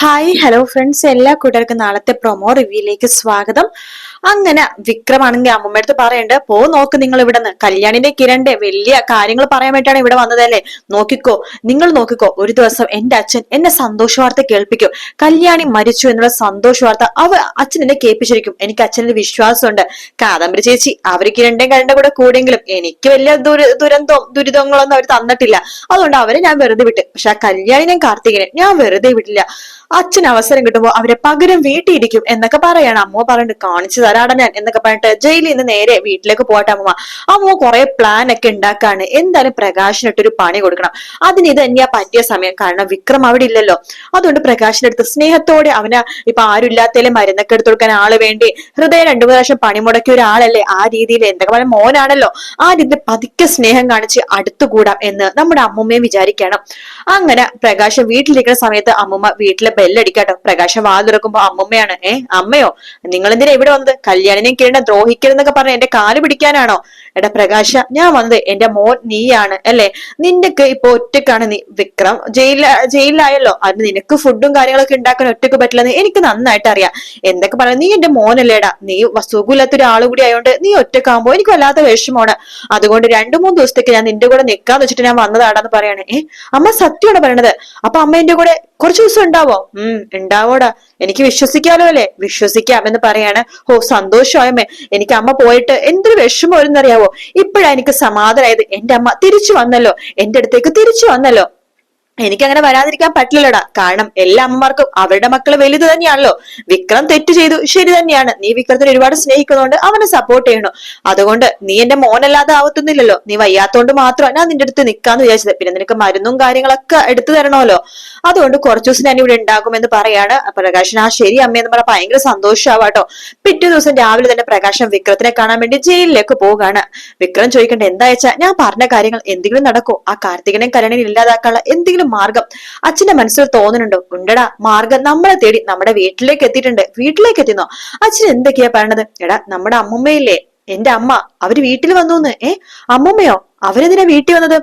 Hi hello friends എല്ലാ കൂട്ടർക്കും നാളത്തെ പ്രൊമോ റിവ്യൂയിലേക്ക് സ്വാഗതം. അങ്ങനെ വിക്രമാണെങ്കിൽ അമ്മമ്മ അടുത്ത് പറയണ്ട് പോ നോക്ക് നിങ്ങൾ ഇവിടെ നിന്ന് കല്യാണിന്റെ കിരണ്ടെ വലിയ കാര്യങ്ങൾ പറയാൻ വേണ്ടിയാണ് ഇവിടെ വന്നതല്ലേ? നോക്കിക്കോ നിങ്ങൾ നോക്കിക്കോ. ഒരു ദിവസം എന്റെ അച്ഛൻ എന്നെ സന്തോഷ വാർത്ത കേൾപ്പിക്കും. കല്യാണി മരിച്ചു എന്നുള്ള സന്തോഷ വാർത്ത അവ അച്ഛൻ എന്നെ കേൾപ്പിച്ചിരിക്കും. എനിക്ക് അച്ഛനിൽ വിശ്വാസമുണ്ട്. കാദംബരി ചേച്ചി അവർ കിരണ്ടേം കരണ്ട കൂടെ കൂടെങ്കിലും എനിക്ക് വലിയ ദുര ദുരന്തവും ദുരിതങ്ങളൊന്നും അവർ തന്നിട്ടില്ല. അതുകൊണ്ട് അവരെ ഞാൻ വെറുതെ വിട്ടു. പക്ഷെ ആ കല്യാണിനെയും കാർത്തികനെ ഞാൻ വെറുതെ വിട്ടില്ല അച്ഛൻ അവസരം കിട്ടുമ്പോൾ അവരെ പകരം വീട്ടിയിരിക്കും എന്നൊക്കെ പറയാണ്. അമ്മ പറഞ്ഞിട്ട് കാണിച്ചു തരാട ഞാൻ എന്നൊക്കെ പറഞ്ഞിട്ട് ജയിലിൽ നിന്ന് നേരെ വീട്ടിലേക്ക് പോട്ടെ അമ്മ അമ്മ കുറെ പ്ലാൻ ഒക്കെ ഉണ്ടാക്കാണ്. എന്തായാലും പ്രകാശിനിട്ടൊരു പണി കൊടുക്കണം. അതിന് ഇത് തന്നെയാ പറ്റിയ സമയം. കാരണം വിക്രം അവിടെ ഇല്ലല്ലോ. അതുകൊണ്ട് പ്രകാശിനെടുത്ത് സ്നേഹത്തോടെ അവന് ഇപ്പൊ ആരും ഇല്ലാത്തതിലെ മരുന്നൊക്കെ എടുത്തു കൊടുക്കാൻ ആൾ വേണ്ടി ഹൃദയം രണ്ടു മൂന്ന് പ്രാവശ്യം പണി മുടക്കിയ ഒരാളല്ലേ ആ രീതിയിൽ എന്തൊക്കെ പറയാൻ മോനാണല്ലോ. ആ രീതിയിൽ പതുക്കെ സ്നേഹം കാണിച്ച് അടുത്തുകൂടാം എന്ന് നമ്മുടെ അമ്മുമ്മയും വിചാരിക്കണം. അങ്ങനെ പ്രകാശം വീട്ടിലിരിക്കുന്ന സമയത്ത് അമ്മുമ്മ വീട്ടിലെ ബെല്ലടിക്കാട്ടോ പ്രകാശം വാ തുറക്കുമ്പോ അമ്മമ്മയാണ് ഏ അമ്മയോ നിങ്ങൾ എന്തിനാ ഇവിടെ വന്നത്? കല്യാണിനെ കിരണ ദ്രോഹിക്കരുതെന്നൊക്കെ പറഞ്ഞ എന്റെ കാൽ പിടിക്കാനാണോ? എടാ പ്രകാശ ഞാൻ വന്നത് എന്റെ മോൻ നീയാണ് അല്ലെ? നിന്റെക്ക് ഇപ്പൊ ഒറ്റക്കാണ് നീ. വിക്രം ജയില ജയിലിലായല്ലോ. അത് നിനക്ക് ഫുഡും കാര്യങ്ങളൊക്കെ ഉണ്ടാക്കാൻ ഒറ്റയ്ക്ക് പറ്റില്ലെന്ന് എനിക്ക് നന്നായിട്ട് അറിയാം. എന്തൊക്കെ പറയാം നീ എന്റെ മോനല്ലേടാ. നീ സുഖമില്ലാത്ത ഒരാൾ കൂടി ആയതുകൊണ്ട് നീ ഒറ്റക്കാകുമ്പോ എനിക്ക് വല്ലാത്ത വിഷമമാണ്. അതുകൊണ്ട് രണ്ടു മൂന്ന് ദിവസത്തേക്ക് ഞാൻ നിന്റെ കൂടെ നിൽക്കാന്ന് വെച്ചിട്ട് ഞാൻ വന്നതാടാന്ന് പറയാണ്. ഏ അമ്മ സത്യമാണ് പറയണത്? അപ്പൊ അമ്മ എന്റെ കൂടെ കുറച്ചു ദിവസം ഉണ്ടാവോ? ഉം ഉണ്ടാവോടാ. എനിക്ക് വിശ്വസിക്കാലോ അല്ലേ? വിശ്വസിക്കാം എന്ന് പറയാണ്. ഓ സന്തോഷമായമ്മേ. എനിക്ക് അമ്മ പോയിട്ട് എന്തൊരു വിഷമം വരുന്നറിയാവോ ഇപ്പോഴാ എനിക്ക് സമാധാനായത്. എന്റെ അമ്മ തിരിച്ചു വന്നല്ലോ. എന്റെ അടുത്തേക്ക് തിരിച്ചു വന്നല്ലോ. എനിക്കങ്ങനെ വരാതിരിക്കാൻ പറ്റില്ലടാ. കാരണം എല്ലാ അമ്മമാർക്കും അവരുടെ മക്കൾ വലുത് തന്നെയാണല്ലോ. വിക്രം തെറ്റ് ചെയ്തു ശരി തന്നെയാണ്. നീ വിക്രത്തിന് ഒരുപാട് സ്നേഹിക്കുന്നതുകൊണ്ട് അവനെ സപ്പോർട്ട് ചെയ്യണം? അതുകൊണ്ട് നീ എന്റെ മോനല്ലാതെ ആവത്തുന്നില്ലല്ലോ നീ വയ്യാത്തോണ്ട് മാത്രം ഞാൻ നിന്റെ അടുത്ത് നിൽക്കാന്ന് വിചാരിച്ചത്. പിന്നെ നിനക്ക് മരുന്നും കാര്യങ്ങളൊക്കെ എടുത്തു തരണമല്ലോ. അതുകൊണ്ട് കുറച്ചു ദിവസം ഞാൻ ഇവിടെ ഉണ്ടാകുമെന്ന് പറയാണ് പ്രകാശൻ. ആ ശരി അമ്മയെന്ന് പറഞ്ഞാൽ ഭയങ്കര സന്തോഷമാവാട്ടോ പിറ്റേ ദിവസം രാവിലെ തന്നെ പ്രകാശൻ വിക്രത്തിനെ കാണാൻ വേണ്ടി ജയിലിലേക്ക് പോവുകയാണ്. വിക്രം ചോദിക്കേണ്ട എന്താ വെച്ചാൽ ഞാൻ പറഞ്ഞ കാര്യങ്ങൾ എന്തെങ്കിലും നടക്കോ. ആ കാർത്തികനെ കരണനെ ഇല്ലാതാക്കാനുള്ള എന്തെങ്കിലും മാർഗം. അച്ഛന്റെ മനസ്സിൽ തോന്നുന്നുണ്ടോ ഉണ്ടടാ മാർഗം നമ്മളെ തേടി നമ്മുടെ വീട്ടിലേക്ക് എത്തിയിട്ടുണ്ട്. വീട്ടിലേക്ക് എത്തിന്നോ അച്ഛൻ എന്തൊക്കെയാ പറയണത്? എടാ നമ്മുടെ അമ്മുമ്മയില്ലേ? എന്റെ അമ്മ അവർ വീട്ടിൽ വന്നു ഏ? അമ്മുമ്മയോ? അവരെന്തിനാ വീട്ടിൽ വന്നത്?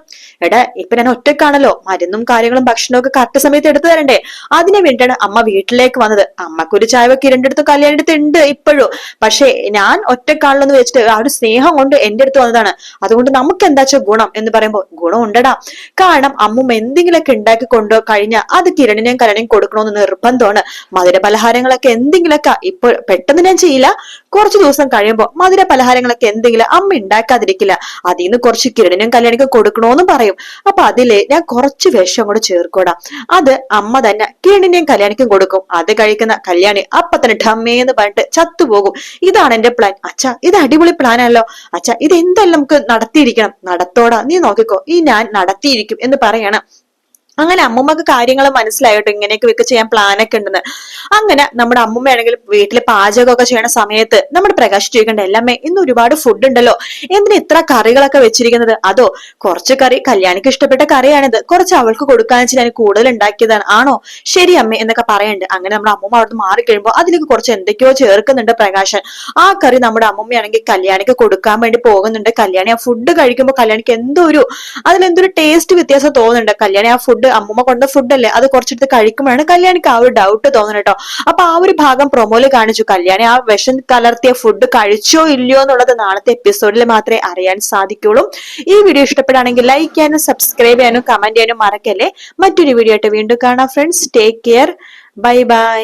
എടാ ഇപ്പൊ ഞാൻ ഒറ്റക്കാണല്ലോ മരുന്നും കാര്യങ്ങളും ഭക്ഷണവും ഒക്കെ കറക്റ്റ് സമയത്ത് എടുത്തു തരണ്ടേ? അതിനെ വേണ്ടിയാണ് അമ്മ വീട്ടിലേക്ക് വന്നത്. അമ്മക്കൊരു ചായ വെക്ക് രണ്ടിടത്ത് കല്യാണം അടുത്ത് ഉണ്ട് ഇപ്പോഴും. പക്ഷേ ഞാൻ ഒറ്റക്കാണല്ലോ എന്ന് വെച്ചിട്ട് ആ ഒരു സ്നേഹം കൊണ്ട് എന്റെ അടുത്ത് വന്നതാണ്. അതുകൊണ്ട് നമുക്ക് എന്താ ഗുണം എന്ന് പറയുമ്പോൾ ഗുണം ഉണ്ടടാ. കാരണം അമ്മുമ്മ എന്തെങ്കിലുമൊക്കെ ഉണ്ടാക്കി കൊണ്ടോ കഴിഞ്ഞാൽ അത് കിരണിനെയും കരണിനെയും കൊടുക്കണമെന്ന് നിർബന്ധമാണ്. മധുര പലഹാരങ്ങളൊക്കെ എന്തെങ്കിലുമൊക്കെ ഇപ്പൊ പെട്ടെന്ന് ഞാൻ ചെയ്യില്ല. കുറച്ച് ദിവസം കഴിയുമ്പോൾ മധുര പലഹാരങ്ങളൊക്കെ എന്തെങ്കിലും അമ്മ ഉണ്ടാക്കാതിരിക്കില്ല അതിൽ നിന്ന് കുറച്ച് കിരണിനും കല്യാണിക്ക് കൊടുക്കണോന്നും പറയും. അപ്പൊ അതിൽ ഞാൻ കുറച്ച് വിഷം കൂടെ ചേർക്കൂടാ അത് അമ്മ തന്നെ കിരണിനെയും കല്യാണിക്കും കൊടുക്കും. അത് കഴിക്കുന്ന കല്യാണി അപ്പൊ തന്നെ ഠമ്മേന്ന് പറഞ്ഞിട്ട് ചത്തുപോകും. ഇതാണ് എന്റെ പ്ലാൻ അച്ഛ ഇത് അടിപൊളി പ്ലാൻ ആണല്ലോ. അച്ഛ ഇത് എന്തായാലും നമുക്ക് നടത്തിയിരിക്കണം? നടത്തോടാ. നീ നോക്കിക്കോ. ഈ ഞാൻ നടത്തിയിരിക്കും എന്ന് പറയണം. അങ്ങനെ അമ്മമ്മക്ക് കാര്യങ്ങൾ മനസ്സിലായിട്ടോ ഇങ്ങനെയൊക്കെ വെക്ക് ചെയ്യാൻ പ്ലാനൊക്കെ ഉണ്ടെന്ന്. അങ്ങനെ നമ്മുടെ അമ്മമ്മയാണെങ്കിൽ വീട്ടിൽ പാചകമൊക്കെ ചെയ്യണ സമയത്ത് നമ്മുടെ പ്രകാശ് ചോദിക്കേണ്ട എല്ലാമേ ഇന്ന് ഒരുപാട് ഫുഡ് ഉണ്ടല്ലോ. എന്തിനാ ഇത്ര കറികളൊക്കെ വെച്ചിരിക്കുന്നത്? അതോ കുറച്ച് കറി കല്യാണിക്ക് ഇഷ്ടപ്പെട്ട കറിയാണിത്. കുറച്ച് അവൾക്ക് കൊടുക്കാന്ന് വെച്ചാൽ ഞാൻ കൂടുതൽ ഉണ്ടാക്കിയതാണ്. ആണോ? ശരി അമ്മേ എന്നൊക്കെ പറയണ്ട്. അങ്ങനെ നമ്മുടെ അമ്മമ്മ അവിടെ മാറിക്കഴിയുമ്പോൾ അതിലേക്ക് കുറച്ച് എന്തൊക്കെയോ ചേർക്കുന്നുണ്ട് പ്രകാശൻ. ആ കറി നമ്മുടെ അമ്മമ്മയാണെങ്കിൽ കല്യാണിക്ക് കൊടുക്കാൻ വേണ്ടി പോകുന്നുണ്ട്. കല്യാണി ആ ഫുഡ് കഴിക്കുമ്പോൾ കല്യാണിക്ക് എന്തോ ഒരു അതിലെന്തൊരു ടേസ്റ്റ് വ്യത്യാസം തോന്നുന്നുണ്ട്. കല്യാണി ആ ഫുഡ് അമ്മമ്മ കൊണ്ട ഫുഡ് അല്ലേ? അത് കുറച്ചെടുത്ത് കഴിക്കുമ്പോഴാണ് കല്യാണിക്ക് ആ ഒരു ഡൗട്ട് തോന്നുന്നത് കേട്ടോ അപ്പൊ ആ ഒരു ഭാഗം പ്രൊമോയിൽ കാണിച്ചു. കല്യാണി ആ വിഷം കലർത്തിയ ഫുഡ് കഴിച്ചോ ഇല്ലയോ എന്നുള്ളത് നാളത്തെ എപ്പിസോഡിൽ മാത്രമേ അറിയാൻ സാധിക്കുള്ളൂ. ഈ വീഡിയോ ഇഷ്ടപ്പെടുകയാണെങ്കിൽ ലൈക്ക് ചെയ്യാനും സബ്സ്ക്രൈബ് ചെയ്യാനും കമന്റ് ചെയ്യാനും മറക്കല്ലേ? മറ്റൊരു വീഡിയോ ആയിട്ട് വീണ്ടും കാണാം friends take care bye bye